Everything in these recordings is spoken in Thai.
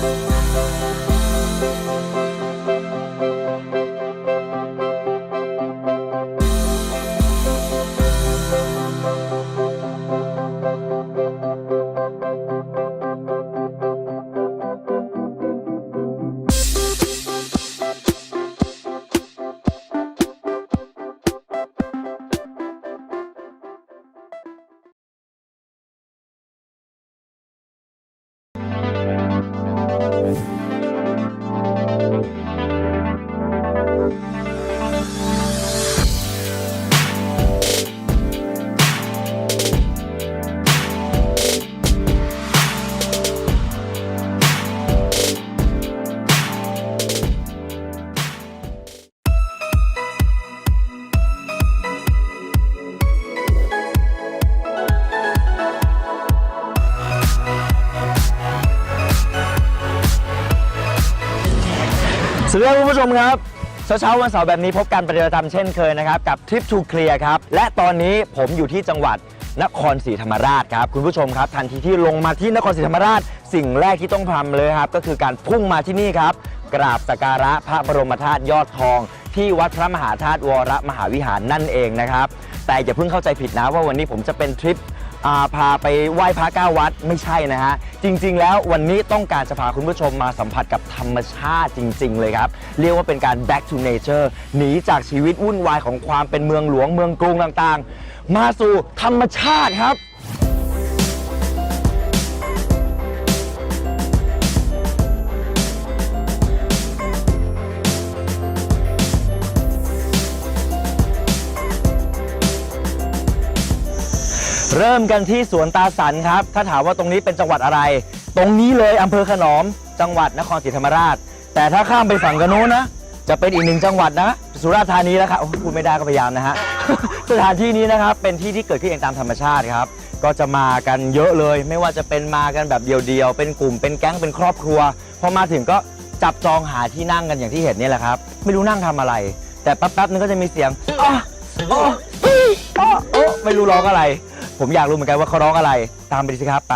ส วัสดีครับคุณผู้ชมครับเช้าวันเสาร์แบบนี้พบกันเป็นประจำเช่นเคยนะครับ กับทริปทูเคลียร์ครับ และตอนนี้ผมอยู่ที่จังหวัดนครศรีธรรมราชครับ คุณผู้ชมครับทันทีที่ลงมาที่นครศรีธรรมราช สิ่งแรกที่ต้องทำเลยครับ ก็คือการพุ่งมาที่นี่ครับ กราบสักการะพระบรมธาตุยอดทอง ที่วัดพระมหาธาตุวรมหาวิหารนั่นเองนะครับแต่อย่าเพิ่งเข้าใจผิดนะว่าวันนี้ผมจะเป็นทริป อ่าพาไปไหว้พระเก้าวัดไม่ใช่นะฮะ จริง ๆ แล้ววันนี้ต้องการจะพาคุณผู้ชมมาสัมผัสกับธรรมชาติจริง ๆ เลยครับ เรียกว่าเป็นการ back to nature หนีจากชีวิตวุ่นวายของความเป็นเมืองหลวงเมืองกรุงต่างๆ มาสู่ธรรมชาติครับ เริ่มกันที่สวนตาสันครับ ถ้าถามว่าตรงนี้เป็นจังหวัดอะไร ตรงนี้เลยอำเภอขนอม จังหวัดนครศรีธรรมราช แต่ถ้าข้ามไปฝั่งกันโน้นนะ จะเป็นอีกหนึ่งจังหวัดนะ สุราษฎร์ธานีแล้วครับโอ้พูดไม่ได้ก็พยายามนะฮะ สถานที่นี้นะครับ เป็นที่ที่เกิดขึ้นเองตามธรรมชาติครับ ก็จะมากันเยอะเลย ไม่ว่าจะเป็นมากันแบบเดียวๆ เป็นกลุ่ม เป็นแก๊ง เป็นครอบครัว พอมาถึงก็จับจองหาที่นั่งกันอย่างที่เห็นนี่แหละครับ ไม่รู้นั่งทำอะไร แต่แป๊บๆนึงก็จะมีเสียงอ้ออ้ออี้อ้อโอ้ไม่รู้ร้องอะไร ผมอยากรู้เหมือนกันว่าเขาร้องอะไร ตามไปดิสิครับไป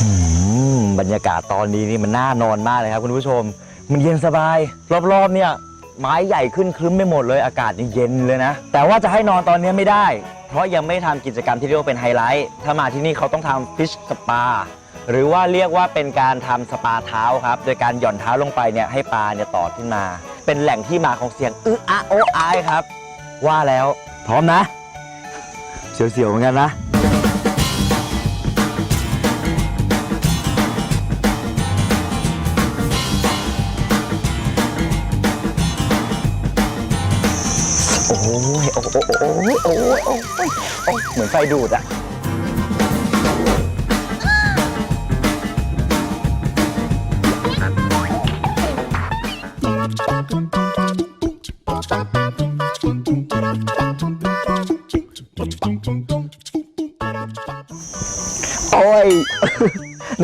อืมบรรยากาศตอนนี้นี่มันน่านอนมากเลยครับคุณผู้ชม มันเย็นสบาย รอบๆเนี่ยไม้ใหญ่ขึ้นครึ้มไม่หมดเลยอากาศนี่เย็นเลยนะ แต่ว่าจะให้นอนตอนนี้ไม่ได้ เพราะยังไม่ทำกิจกรรมที่เรียกว่าเป็นไฮไลท์ ถ้ามาที่นี่เขาต้องทำฟิชสปา หรือว่าเรียกว่าเป็นการทำสปาเท้าครับ โดยการหย่อนเท้าลงไปเนี่ยให้ปลาเนี่ยต่อขึ้นมา เป็นแหล่งที่มาของเสียงอื้ออะโอ้อายครับ ว่าแล้วพร้อมนะ เสียวๆเหมือนกันนะ โอ้ยโอ้โอ้โอ้โอ้โอ้โอ้เหมือนไฟดูดอะ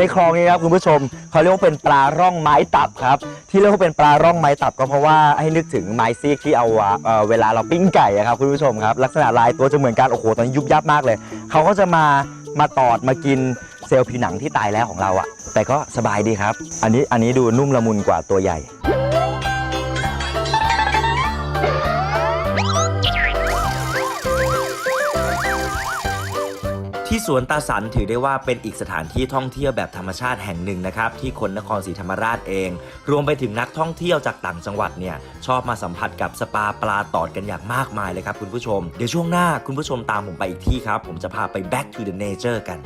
ในคลองนี้ครับคุณผู้ชมเขาเรียกว่าเป็นปลาร่องไม้ตับครับ ที่เรียกว่าเป็นปลาร่องไม้ตับก็เพราะว่าให้นึกถึงไม้ซีกที่เอาเอ่อเวลาเราปิ้งไก่อะครับคุณผู้ชมครับ ลักษณะลายตัวจะเหมือนกันโอ้โหตอนนี้ยุบยับมากเลยเขาก็จะมามาตอดมากินเซลล์ผิวหนังที่ตายแล้วของเราอะแต่ก็สบายดีครับ อันนี้อันนี้ดูนุ่มละมุนกว่าตัวใหญ่ ที่สวนตาสันถือได้ว่าเป็นอีกสถานที่ท่องเที่ยวแบบธรรมชาติแห่งหนึ่งนะครับ ที่คนนครศรีธรรมราชเอง รวมไปถึงนักท่องเที่ยวจากต่างจังหวัดเนี่ยชอบมาสัมผัสกับสปาปลาตอดกันอย่างมากมายเลยครับคุณผู้ชม เดี๋ยวช่วงหน้าคุณผู้ชมตามผมไปอีกที่ครับ ผมจะพาไป back to the nature กัน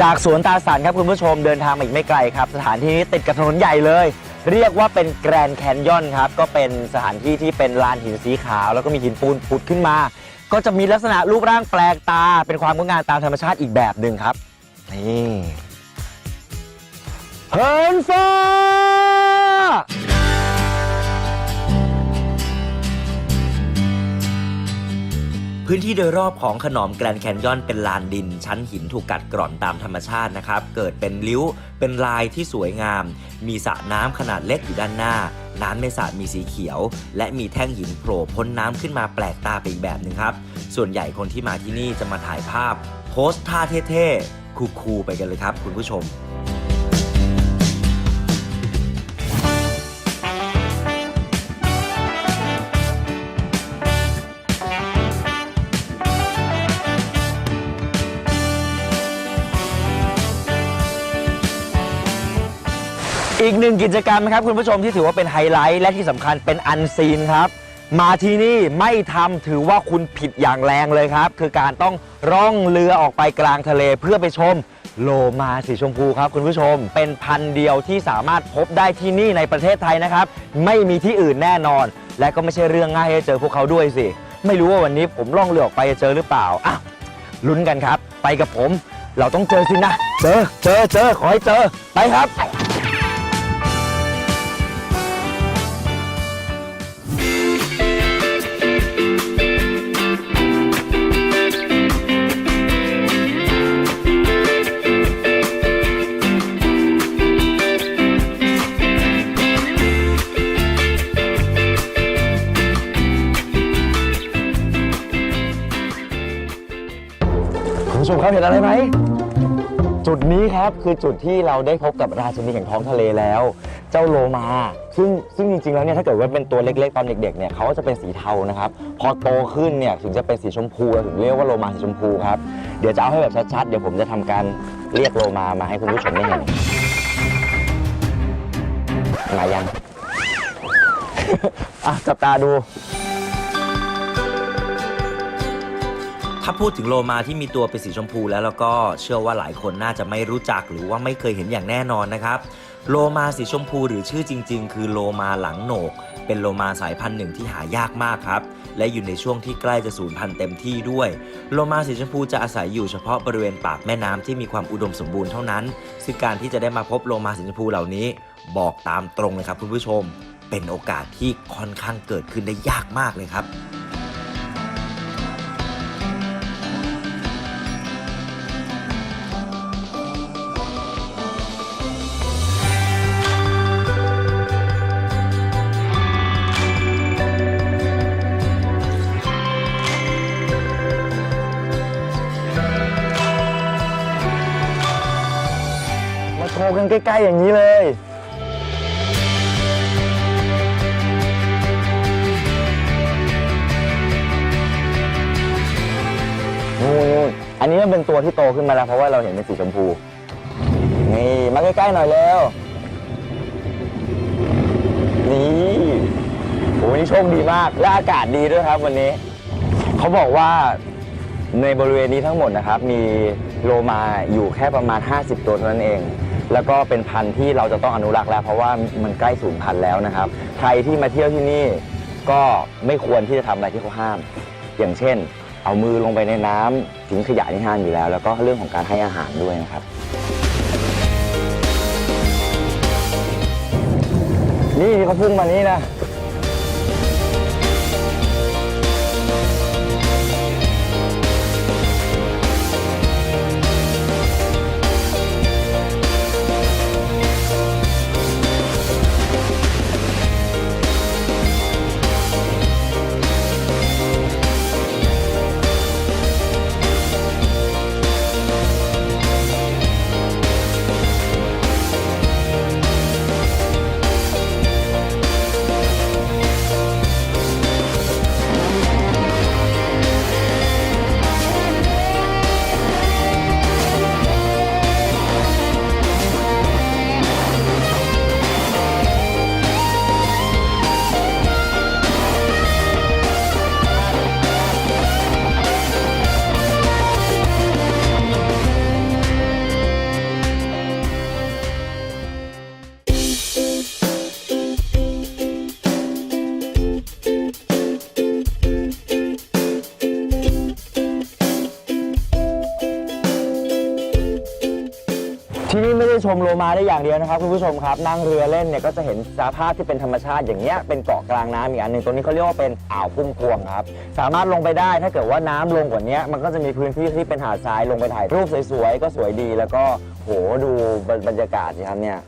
จากสวนตาสันครับคุณผู้ชมเดินทางมาอีกไม่ไกลครับ สถานที่นี้ติดกับถนนใหญ่เลย เรียกว่าเป็นแกรนด์แคนยอนครับ ก็เป็นสถานที่ที่เป็นลานหินสีขาว แล้วก็มีหินปูนผุดขึ้นมา ก็จะมีลักษณะรูปร่างแปลกตา เป็นความงดงามตามธรรมชาติอีกแบบหนึ่งครับ นี่เฮิร์นฟ้า พื้นที่โดยรอบของขนอมแกรนแคนยอนเป็นลานดิน ชั้นหินถูกกัดกร่อนตามธรรมชาตินะครับ เกิดเป็นริ้ว เป็นลายที่สวยงาม มีสระน้ำขนาดเล็กอยู่ด้านหน้า น้ำในสระมีสีเขียว และมีแท่งหินโผล่พ้นน้ำขึ้นมาแปลกตาไปอีกแบบหนึ่งครับ ส่วนใหญ่คนที่มาที่นี่จะมาถ่ายภาพ โพสท่าเท่ๆคูลๆไปกันเลยครับ คุณผู้ชม อีกหนึ่งกิจกรรมนะครับคุณผู้ชมที่ถือว่าเป็นไฮไลท์และที่สำคัญเป็นอันซีนครับ มาที่นี่ไม่ทำถือว่าคุณผิดอย่างแรงเลยครับ คือการต้องร่องเรือออกไปกลางทะเลเพื่อไปชม โลมาสีชมพูครับคุณผู้ชม เป็นพันธุ์เดียวที่สามารถพบได้ที่นี่ในประเทศไทยนะครับ ไม่มีที่อื่นแน่นอน และก็ไม่ใช่เรื่องง่ายให้เจอพวกเขาด้วยสิ ไม่รู้ว่าวันนี้ผมล่องเรือออกไปจะเจอหรือเปล่าอะลุ้นกันครับ ไปกับผม เราต้องเจอสินะ เจอเจอเจอขอให้เจอไปครับ คุณผู้ชมครับเห็นอะไรไหมจุดนี้ครับคือจุดที่เราได้พบกับราชินีแห่งท้องทะเลแล้ว เจ้าโลมา ซึ่งซึ่งจริงๆแล้วเนี่ยถ้าเกิดว่าเป็นตัวเล็กๆตอนเด็กๆเนี่ยเขาก็จะเป็นสีเทานะครับพอโตขึ้นเนี่ยถึงจะเป็นสีชมพูถึงเรียกว่าโลมาสีชมพูครับเดี๋ยวจะเอาให้แบบชัดๆเดี๋ยวผมจะทำการเรียกโลมามาให้คุณผู้ชมได้เห็นมายัง อะจับตาดู ถ้าพูดถึงโลมาที่มีตัวเป็นสีชมพูแล้วแล้วก็เชื่อว่าหลายคนน่าจะไม่รู้จักหรือว่าไม่เคยเห็นอย่างแน่นอนนะครับ โลมาสีชมพูหรือชื่อจริง ๆ คือโลมาหลังโหนก เป็นโลมาสายพันธุ์หนึ่งที่หายากมากครับ และอยู่ในช่วงที่ใกล้จะสูญพันธุ์เต็มที่ด้วย โลมาสีชมพูจะอาศัยอยู่เฉพาะบริเวณปากแม่น้ำที่มีความอุดมสมบูรณ์เท่านั้น ซึ่งการที่จะได้มาพบโลมาสีชมพูเหล่านี้ บอกตามตรงเลยครับคุณผู้ชม เป็นโอกาสที่ค่อนข้างเกิดขึ้นได้ยากมากเลยครับ กันใกล้ๆอย่างนี้เลย นู่นนอันนี้มันเป็นตัวที่โตขึ้นมาแล้ว เพราะว่าเราเห็นเป็นสีชมพู นี่มาใกล้ๆหน่อยเร็ว นี่โอ้วันนี้โชคดีมาก และอากาศดีด้วยครับวันนี้ เขาบอกว่าในบริเวณนี้ทั้งหมดนะครับ มีโลมาอยู่แค่ประมาณ 50 ตัวเท่านั้นเอง แล้วก็เป็นพันธุ์ที่เราจะต้องอนุรักษ์แล้ว เพราะว่ามันใกล้สูญพันธุ์แล้วนะครับ ใครที่มาเที่ยวที่นี่ก็ไม่ควรที่จะทำอะไรที่เขาห้าม อย่างเช่น เอามือลงไปในน้ำทิ้งขยะนี่ห้ามอยู่แล้ว แล้วก็เรื่องของการให้อาหารด้วยนะครับ นี่เขาพุ่งมานี่นะ มโลมาได้อย่างเดียวนะครับคุณผู้ชมครับนั่งเรือเล่นเนี่ยก็จะเห็นสภาพที่เป็นธรรมชาติอย่างเงี้ยเป็นเกาะกลางน้ำอีกอันหนึ่งตรงนี้เขาเรียกว่าเป็นอ่าวพุ่มพวงครับสามารถลงไปได้ถ้าเกิดว่าน้ำลงกว่านี้มันก็จะมีพื้นที่ที่เป็นหาดทรายลงไปถ่ายรูปสวยๆก็สวยดี แล้วก็โหดูบรรยากาศสิครับเนี่ย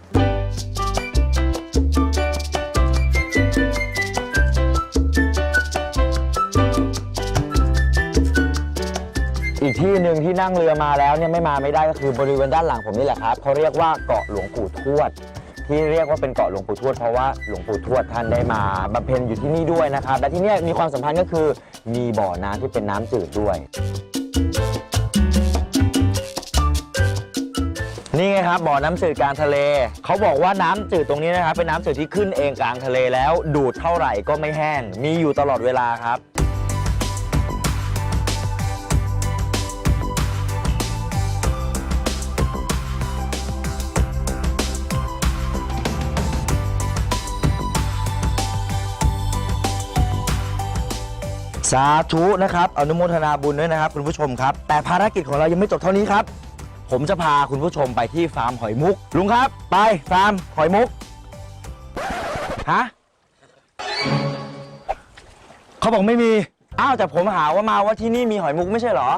อีกที่หนึ่งที่นั่งเรือมาแล้วเนี่ยไม่มาไม่ได้ก็คือบริเวณด้านหลังผมนี่แหละครับเขาเรียกว่าเกาะหลวงปู่ทวด ที่เรียกว่าเป็นเกาะหลวงปู่ทวดเพราะว่าหลวงปู่ทวดท่านได้มาบำเพ็ญอยู่ที่นี่ด้วยนะครับและที่เนี่ยมีความสัมพันธ์ก็คือมีบ่อน้ำที่เป็นน้ำจืดด้วย นี่ไงครับบ่อน้ำจืดกลางทะเล เขาบอกว่าน้ำจืดตรงนี้นะครับเป็นน้ำจืดที่ขึ้นเองกลางทะเลแล้ว ดูดเท่าไหร่ก็ไม่แห้ง มีอยู่ตลอดเวลาครับ สาธุนะครับอนุโมทนาบุญด้วยนะครับคุณผู้ชมครับ แต่ภารกิจของเรายังไม่จบเท่านี้ครับ ผมจะพาคุณผู้ชมไปที่ฟาร์มหอยมุก ลุงครับ ไปฟาร์มหอยมุกฮะเขาบอกไม่มีอ้าวแต่ผมหาว่ามาว่าที่นี่มีหอยมุกไม่ใช่เหรอ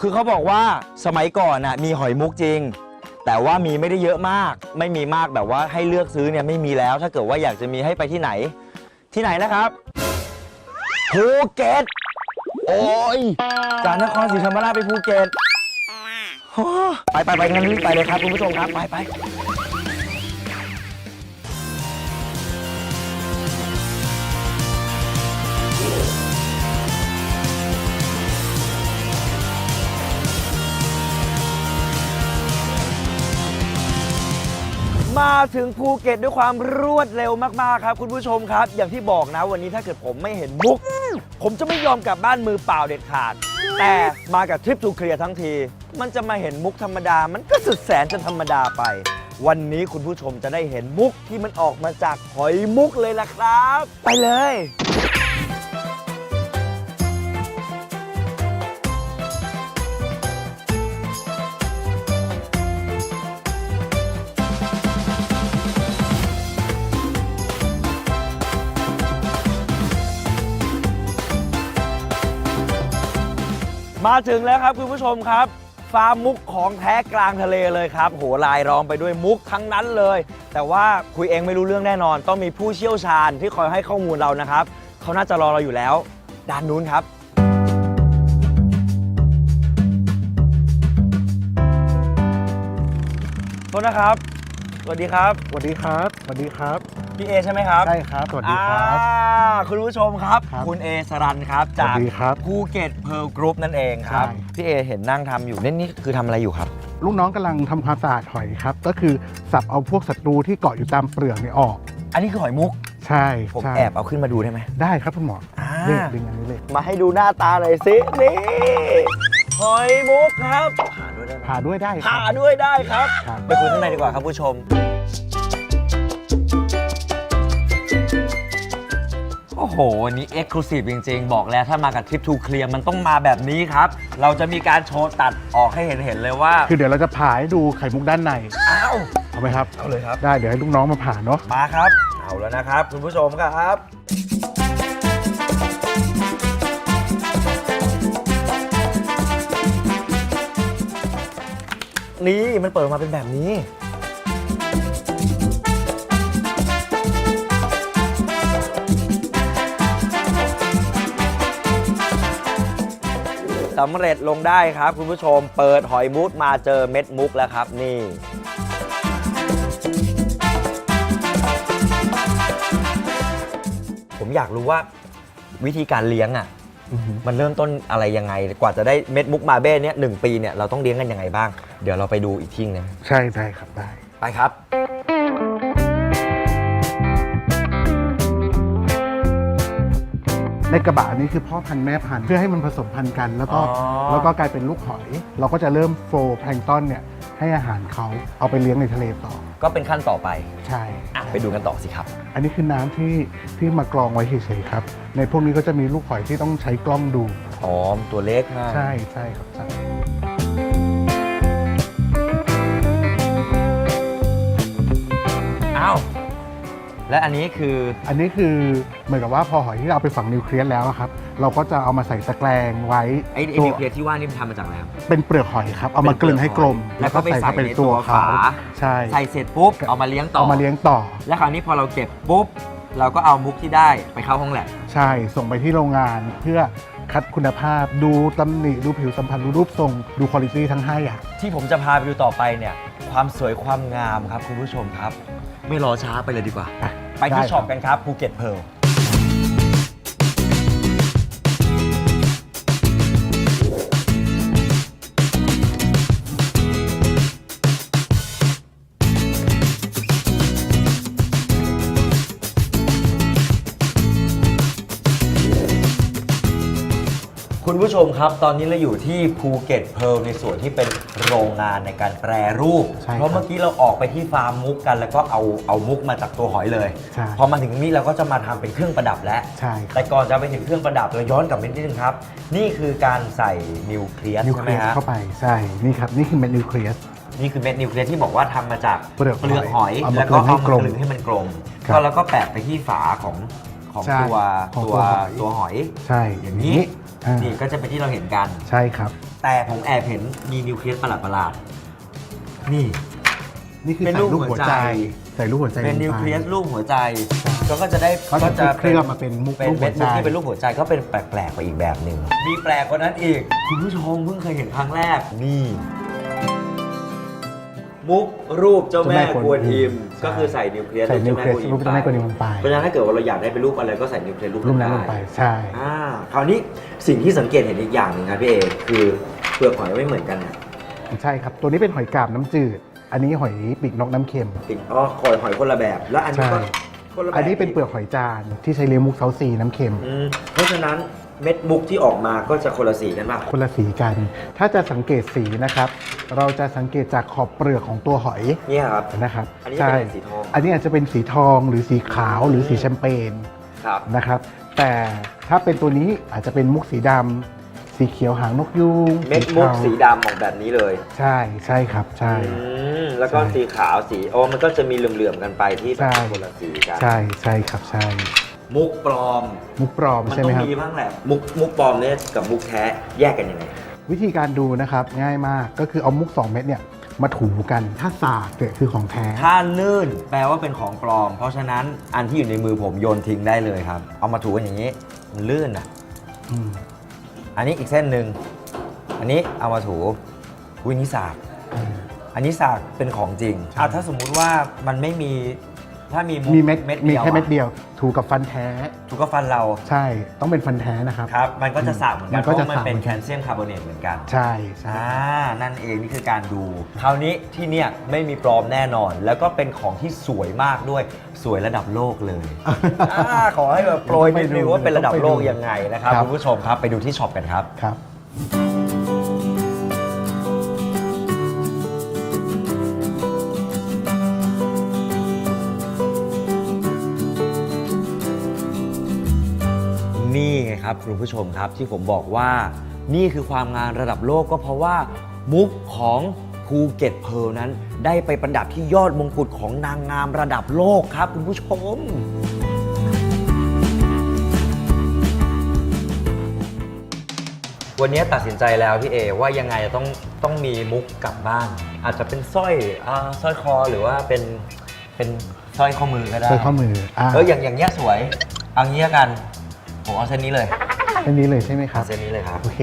คือเขาบอกว่าสมัยก่อนน่ะมีหอยมุกจริง แต่ว่ามีไม่ได้เยอะมาก ไม่มีมากแบบว่าให้เลือกซื้อเนี่ยไม่มีแล้ว ถ้าเกิดว่าอยากจะมีให้ไปที่ไหน ที่ไหนนะครับภูเก็ตโอ้ยจากนครศรีธรรมราชไปภูเก็ตโอ้ไปไปไปงั้นรีบไปเลยครับคุณผู้ชมครับไปไป มาถึงภูเก็ตด้วยความรวดเร็วมากๆครับ คุณผู้ชมครับ อย่างที่บอกนะวันนี้ถ้าเกิดผมไม่เห็นมุก ผมจะไม่ยอมกลับบ้านมือเปล่าเด็ดขาด แต่มากับทริปทูเคลียร์ทั้งที มันจะมาเห็นมุกธรรมดา มันก็สุดแสนจะธรรมดาไป วันนี้คุณผู้ชมจะได้เห็นมุกที่มันออกมาจากหอยมุกเลยล่ะครับ ไปเลย มาถึงแล้วครับคุณผู้ชมครับฟาร์มมุกของแท้กลางทะเลเลยครับ โหลายล้อมไปด้วยมุกทั้งนั้นเลย แต่ว่าคุยเองไม่รู้เรื่องแน่นอน ต้องมีผู้เชี่ยวชาญที่คอยให้ข้อมูลเรานะครับ เขาน่าจะรอเราอยู่แล้ว ด้านนู้นครับ โทษนะครับ สวัสดีครับ สวัสดีครับ สวัสดีครับ พี่เอใช่ไหมครับใช่ครับ สวัสดีครับ อ่าคุณผู้ชมครับ ครับคุณเอสรันครับสวัจากสดีครับภูเก็ตเพ r ร์ Group นั่นเองครับ ใช่ พี่เอเห็นนั่งทำอยู่นี่นี่คือทำอะไรอยู่ครับ ลูกน้องกำลังทำความสะอาดหอยครับ ก็คือสับเอาพวกศัตรูที่เกาะอยู่ตามเปลือกเนี่ยออก อันนี้คือหอยมุก ใช่ผมใช่แอบเอาขึ้นมาดูได้ไหมได้ครับคุณหมออ่านี่ดึงอันนี้เลยมาให้ดูหน้าตาหน่อยสินี่หอยมุกครับผ่าด้วยได้ไหมผ่าด้วยได้ครัผ่าบด้วยได้ครับครับไปคุยข้างในดีกว่าครับผู้ชม โอ้โห วันนี้เอ็กซ์คลูซีฟจริง ๆ บอกแล้วถ้ามากับทริปทูเคลียร์มันต้องมาแบบนี้ครับ เราจะมีการโชว์ตัดออกให้เห็นเห็นๆเลยว่าคือเดี๋ยวเราจะผ่าให้ดูไข่มุกด้านใน อ้าว เอาไหมครับ เอาเลยครับ ได้ เดี๋ยวให้ลูกน้องมาผ่าเนาะ มาครับ เอาแล้วนะครับ คุณผู้ชมครับ นี่มันเปิดออกมาเป็นแบบนี้ สำเร็จลงได้ครับ คุณผู้ชมเปิดหอยมุกมาเจอเม็ดมุกแล้วครับนี่ ผมอยากรู้ว่าวิธีการเลี้ยงอะอือฮึมันเริ่มต้นอะไรยังไง กว่าจะได้เม็ดมุกมาเบ้เนี่ยหนึ่งปีเนี่ยเราต้องเลี้ยงกันยังไงบ้าง เดี๋ยวเราไปดูอีกทีนึงใช่ได้ครับได้ ไปครับ ในกระบะนี้คือพ่อพันธุ์แม่พันธุ์เพื่อให้มันผสมพันธุ์กัน แล้วก็อ๋อ แล้วก็กลายเป็นลูกหอย เราก็จะเริ่มโฟร์แพลงก์ต้นเนี่ยให้อาหารเขาเอาไปเลี้ยงในทะเลต่อก็เป็นขั้นต่อไปใช่ อะไปดูกันต่อสิครับ อันนี้คือน้ำที่ที่มากรองไว้เฉยๆครับ ในพวกนี้ก็จะมีลูกหอยที่ต้องใช้กล้องดูอ๋อตัวเล็กนะใช่ใช่ครับใช่ และอันนี้คือ อันนี้คือเหมือนกับว่าพอหอยที่เราเอาไปฝังนิวเคลียสแล้วอะครับ เราก็จะเอามาใส่ตะแกรงไว้ไอ้ไอ้ตัวนิวเคลียสที่ว่านี่มันทำมาจากอะไรครับ เป็นเปลือกหอยครับ เอามากลึงให้กลมแล้วก็ไปใส่เข้าในตัวเขาฝา ใช่ใส่เสร็จปุ๊บเอามาเลี้ยงต่อ เอามาเลี้ยงต่อ แล้วคราวนี้พอเราเก็บปุ๊บ เราก็เอามุกที่ได้ไปเข้าห้องแลบใช่ส่งไปที่โรงงานเพื่อคัดคุณภาพ ดูตำหนิดูผิวสัมผัสดูรูปทรงดูคุณภาพทั้ง5อย่าง ที่ผมจะพาไปดูต่อไปเนี่ย ความสวยความงามครับคุณผู้ชมครับ ไม่รอช้าไปเลยดีกว่าไป ไปที่ได้ช็อปกันครับภูเก็ตเพล ผู้ชมครับ ตอนนี้เราอยู่ที่ภูเก็ตเพลในส่วนที่เป็นโรงงานในการแปรรูป ใช่ครับเพราะเมื่อกี้เราออกไปที่ฟาร์มมุกกัน แล้วก็เอาเอามุกมาจากตัวหอยเลย ใช่ พอมาถึงนี้เราก็จะมาทำเป็นเครื่องประดับแล้ว ใช่ครับ แต่ก่อนจะไปถึงเครื่องประดับเราย้อนกลับไปนิดนึงครับ นี่คือการใส่นิวเคลียสนิวใช่เคไหมลียสฮะเข้าไปใช่นี่ครับนี่คือเม็ดนิวเคลียส นี่คือเม็ดนิวเคลียสที่บอกว่าทำมาจากเปลือกหอยหอยเอามาแล้วก็เอากลึมางให้กลมกลึงให้มันกลมครับ ก็แล้วก็แปะไปที่ฝาของ ของใช่ตัวของตัวตัวหอย ตัวหอยใช่อย่างนี้อ่านี่ก็จะเป็นที่เราเห็นกัน ใช่ครับ แต่ผมแอบเห็นมีนิวเคลียสประหลาดประหลาดๆนี่ นี่คือเป็นใส่รูปรูปหัหัววใจ ใจ ใส่รูปหัวใจเป็นลงไนิวเคลียสรูปหัวใจ ก็ก็จะได้เขาจะก็เคลือบมาเป็นมุกเป็นรูปหัเม็วดใจ มุกที่เป็นรูปหัวใจก็เป็นแปลกๆไปอีกแบบหนึ่งมีแปลกกว่านั้นอีก คุณผู้ชมเพิ่งเคยเห็นครั้งแรกนี่ มุกรูปเจ้าแม่เจ้าแม่กวนอิมใช่ก็คือใส่นิวเคลียสใส่นิวเคลียสรูรูปปเจ้าเจ้าแม่แม่กกววนนอิอิมมลงไปเพราะฉะนั้นถ้าเกิดว่าเราอยากได้เป็นรูปอะไรก็ใส่นิวเคลียสรูปรูปนั้นั้นนลงไปได้ใช่อ่าคราวนี้สิ่งที่สังเกตเห็นอีกอย่างหนึ่งครับพี่เอคือเปลือกหอยไม่เหมือนกันนะใช่ครับตัวนี้เป็นหอยกาบน้ำจืด อันนี้หอยปีกนกน้ำเค็มปิ่นอ๋อหอยหอยคนละแบบ แล้วอันนี้ก็ใช่คนละแบบอันนี้เป็นเปลือกหอยจานที่ใช้เลี้ยงมุกเซาซีน้ำเค็มอืมเพราะฉะนั้น เม็ดมุกที่ออกมาก็จะคนละสีกันป่ะคนละสีกัน ถ้าจะสังเกตสีนะครับ เราจะสังเกตจากขอบเปลือกของตัวหอยเนี่ยครับ นะครับอันนี้จะเป็นสีทองอันนี้อาจจะเป็นสีทองหรือสีขาวหรือสีแชมเปญครับ นะครับ แต่ถ้าเป็นตัวนี้อาจจะเป็นมุกสีดำสีเขียวหางนกยูงเม็ดมุกทาสีดำออกแบบนี้เลยใช่ใช่ครับใช่ อืมแล้วก็ใช่ สีขาวสีโอ้มันก็จะมีเหลื่อมๆกันไปที่แบบใช่คนละสีกัน ใช่ใช่ครับใช่ มุกปลอม มุกปลอมมันใช่ไหต้มองครับ มีบ้างแหละมุกมุกปลอมเนี่ยกับมุกแท้แยกกันยังไง วิธีการดูนะครับง่ายมากก็คือเอามุก 2 เม็ดเนี่ยมาถูกันถ้าสากเนี่ยคือของแท้ ถ้าลื่นแปลว่าเป็นของปลอม เพราะฉะนั้นอันที่อยู่ในมือผมโยนทิ้งได้เลยครับ เอามาถูกันอย่างนี้มันลื่นอะ อืมอันนี้อีกเส้นหนึ่ง อันนี้เอามาถูวินิสาก อันนี้สากเป็นของจริงอะถ้าสมมุติว่ามันไม่มี ถ้ามีมุกมีเม็ดเม็ดมีเดียวแค่เม็ดอะเดียว ถูกับฟันแท้ ถูกก็ฟันเราใช่ต้องเป็นฟันแท้นะครับ ครับ มันก็จะสากเหมือนกัมันนเพก็ราะจะมันสากเป็นเหมือนแคกันลเซียมคาร์บอเนตเหมือนกัน ใช่ใช่ อ่า นั่นเองนี่คือการดู คราวนี้ที่เนี่ยไม่มีปลอมแน่นอน แล้วก็เป็นของที่สวยมากด้วย สวยระดับโลกเลยอ่าขอให้แบบโปรยนิดนึงว่าเป็นระดับโลกยังไงนะครับครับ คุณผู้ชมครับ ไปดูที่ช็อปกันครับ ครับ ครับคุณผู้ชมครับที่ผมบอกว่า นี่คือความงานระดับโลกก็เพราะว่ามุกของภูเก็ตเพร์ลนั้น ได้ไปประดับที่ยอดมงกุฎของนางงามระดับโลกครับคุณผู้ชม วันนี้ตัดสินใจแล้วพี่เอว่ายังไงต้องต้องมีมุกกลับบ้าน อาจจะเป็นสร้อยอาสร้อยคอหรือว่าเป็นเป็นสร้อยข้อมือก็ได้ใช้ข้อมืออ่าเอออย่างอย่างเงี้ยสวย เอางี้ละกันผมเอาเส้นนี้เลย อันนี้เลยใช่ไหมครัเอาบเส้นนี้เลยครับ โอเค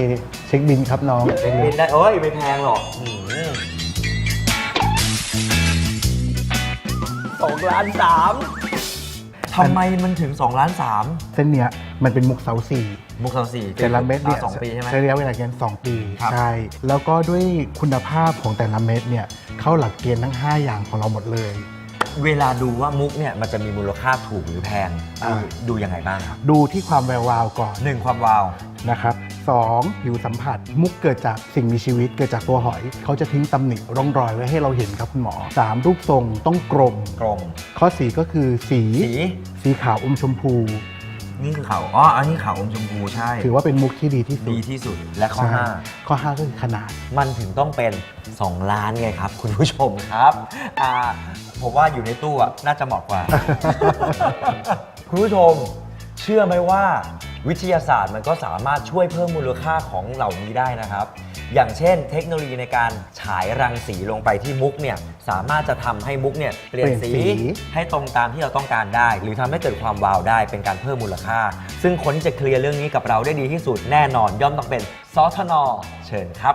เช็คบินครับน้องเป็นบินได้โอ้ยไม่แพงหรอกอืมสองล้านสามทำไมมันถึง2ล้านสามเส้นเนี้ยมันเป็นมุกเซาซีมุกสามสี่แต่ละเม็ดเนี่ยสองปีใช่ไหมใช้ระยะเวลาเกิน2ปีครับใช่แล้วก็ด้วยคุณภาพของแต่ละเม็ดเนี่ยเข้าหลักเกณฑ์ทั้ง 5 อย่างของเราหมดเลย เวลาดูว่ามุกเนี่ยมันจะมีมูลค่าถูกหรือแพงอ่าดูยังไงบ้างครับดูที่ความแวววาวก่อนหนึ่งความวาว นะครับสองผิวสัมผัสมุกเกิดจากสิ่งมีชีวิตเกิดจากตัวหอย เขาจะทิ้งตำหนิร่องรอยไว้ให้เราเห็นครับคุณหมอ 3. รูปทรงต้องกลม กลมข้อ4ก็คือสี สี สีขาวอมชมพู นี่คือเขาอ๋ออันนี้เขาอมชมพูใช่ ถือว่าเป็นมุกที่ดีที่สุดดีที่สุดและข้อใช่ห้า ข้อ5ก็คือขนาด มันถึงต้องเป็น 2 ล้านไงครับ คุณผู้ชมครับอ่าผมว่าอยู่ในตู้อะน่าจะเหมาะกว่า คุณผู้ชม เชื่อไหมว่า วิทยาศาสตร์มันก็สามารถช่วยเพิ่มมูลค่าของเหล่านี้ได้นะครับ อย่างเช่น เทคโนโลยีในการฉายรังสีลงไปที่มุกเนี่ยสามารถจะทำให้มุกเนี่ยเปลี่ยนสี เปลี่ยนสี ให้ตรงตามที่เราต้องการได้ หรือทำให้เกิดความวาวได้เป็นการเพิ่มมูลค่า ซึ่งคนที่จะเคลียร์เรื่องนี้กับเราได้ดีที่สุดแน่นอนย่อมต้องเป็นซอทนอเชิญครับ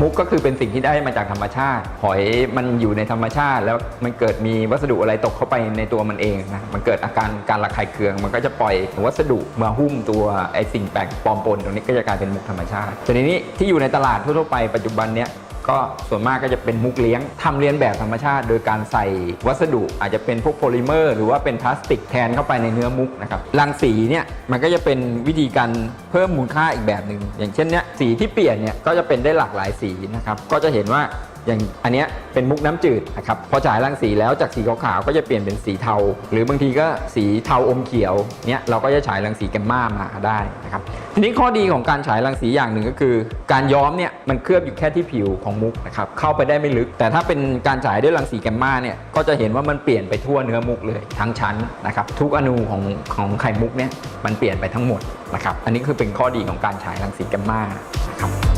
มุกก็คือเป็นสิ่งที่ได้มาจากธรรมชาติ หอยมันอยู่ในธรรมชาติ แล้วมันเกิดมีวัสดุอะไรตกเข้าไปในตัวมันเองนะมันเกิดอาการการระคายเคือง มันก็จะปล่อยวัสดุมาหุ้มตัวไอสิ่งแปลกปลอมปนตรงนี้ก็จะกลายเป็นมุกธรรมชาติแต่ทีนี้ที่อยู่ในตลาดทั่วๆไปปัจจุบันเนี้ย ก็ส่วนมากก็จะเป็นมุกเลี้ยงทำเลียนแบบธรรมชาติ โดยการใส่วัสดุอาจจะเป็นพวกโพลิเมอร์ หรือว่าเป็นพลาสติกแทนเข้าไปในเนื้อมุกนะครับรังสีเนี่ยมันก็จะเป็นวิธีการเพิ่มมูลค่าอีกแบบหนึ่งอย่างเช่นเนี้ยสีที่เปลี่ยนเนี่ยก็จะเป็นได้หลากหลายสีนะครับก็จะเห็นว่า อย่างอันเนี้ยเป็นมุกน้ำจืดนะครับพอฉายรังสีแล้วจากสีขาวๆก็จะเปลี่ยนเป็นสีเทา หรือบางทีก็สีเทาอมเขียวเนี่ยเราก็จะฉายรังสีแกมมามาได้นะครับทีนี้ข้อดีของการฉายรังสีอย่างหนึ่งก็คือ การย้อมเนี่ยมันเคลือบอยู่แค่ที่ผิวของมุกนะครับเข้าไปได้ไม่ลึก แต่ถ้าเป็นการฉายด้วยรังสีแกมมาเนี่ยก็จะเห็นว่ามันเปลี่ยนไปทั่วเนื้อมุกเลยทั้งชั้นนะครับทุกอนูของของไข่มุกเนี่ยมันเปลี่ยนไปทั้งหมดนะครับอันนี้คือเป็นข้อดีของการฉายรังสีแกมมานะครับ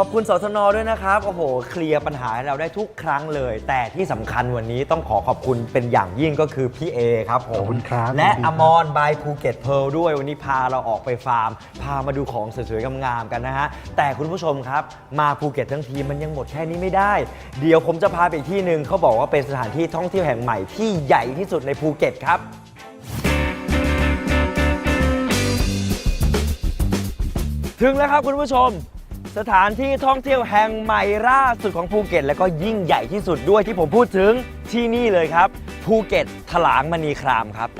ขอบคุณสทนด้วยนะครับ โอ้โห เคลียร์ปัญหาให้เราได้ทุกครั้งเลย แต่ที่สำคัญวันนี้ต้องขอขอบคุณเป็นอย่างยิ่งก็คือพี่เอครับผมขอบคุณครับและยินดีครับอมรบายภูเก็ตเพร์ลด้วยวันนี้พาเราออกไปฟาร์ม พามาดูของสวยๆงามๆกันนะฮะ แต่คุณผู้ชมครับ มาภูเก็ตทั้งทีมันยังหมดแค่นี้ไม่ได้ เดี๋ยวผมจะพาไปอีกที่หนึ่งเขาบอกว่าเป็นสถานที่ท่องเที่ยวแห่งใหม่ที่ใหญ่ที่สุดในภูเก็ตครับ ถึงแล้วครับคุณผู้ชม สถานที่ท่องเที่ยวแห่งใหม่ล่าสุดของภูเก็ต และก็ยิ่งใหญ่ที่สุดด้วยที่ผมพูดถึงที่นี่เลยครับภูเก็ตถลางมณีครามครับ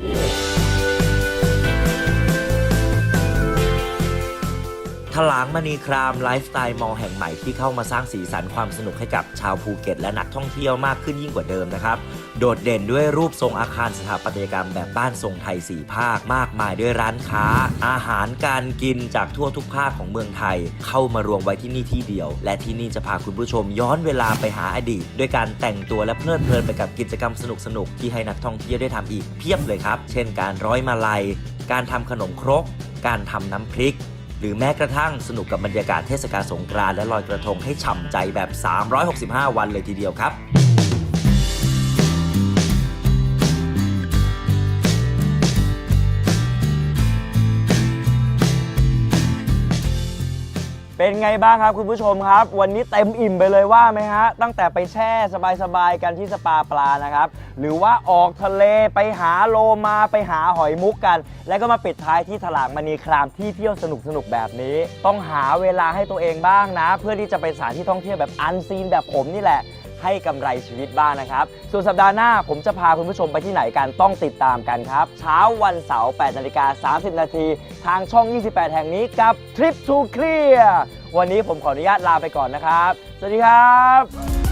ถลางมณีครามไลฟ์สไตล์มอลล์แห่งใหม่ที่เข้ามาสร้างสีสันความสนุกให้กับชาวภูเก็ต และนักท่องเที่ยวมากขึ้นยิ่งกว่าเดิมนะครับ โดดเด่นด้วยรูปทรงอาคารสถาปัตยกรรมแบบบ้านทรงไทยสี่ภาค มากมายด้วยร้านค้า อาหารการกินจากทั่วทุกภาคของเมืองไทย เข้ามารวมไว้ที่นี่ที่เดียว และที่นี่จะพาคุณผู้ชมย้อนเวลาไปหาอดีตด้วยการแต่งตัวและเพลิดเพลินไปกับกิจกรรมสนุกๆที่ให้นักท่องเที่ยวได้ทำอีกเพียบเลยครับ เช่น การร้อยมาลัย การทำขนมครก การทำน้ำพริก หรือแม้กระทั่งสนุกกับบรรยากาศเทศกาลสงกรานต์และลอยกระทงให้ฉ่ำใจแบบ 365 วันเลยทีเดียวครับ เป็นไงบ้างครับคุณผู้ชมครับ วันนี้เต็มอิ่มไปเลยว่าไหมฮะ ตั้งแต่ไปแช่สบายๆกันที่สปาปลานะครับ หรือว่าออกทะเลไปหาโลมาไปหาหอยมุกกัน แล้วก็มาปิดท้ายที่ถลางมณีครามที่เที่ยวสนุกๆแบบนี้ ต้องหาเวลาให้ตัวเองบ้างนะ เพื่อที่จะไปสถานที่ท่องเที่ยวแบบอันซีนแบบผมนี่แหละ ให้กำไรชีวิตบ้างนะครับ ส่วนสัปดาห์หน้าผมจะพาคุณผู้ชมไปที่ไหนกันต้องติดตามกันครับ เช้าวันเสาร์8นาฬิกา30 นาทีทางช่อง 28 แห่งนี้กับ Trip to Clear วันนี้ผมขออนุญาตลาไปก่อนนะครับ สวัสดีครับ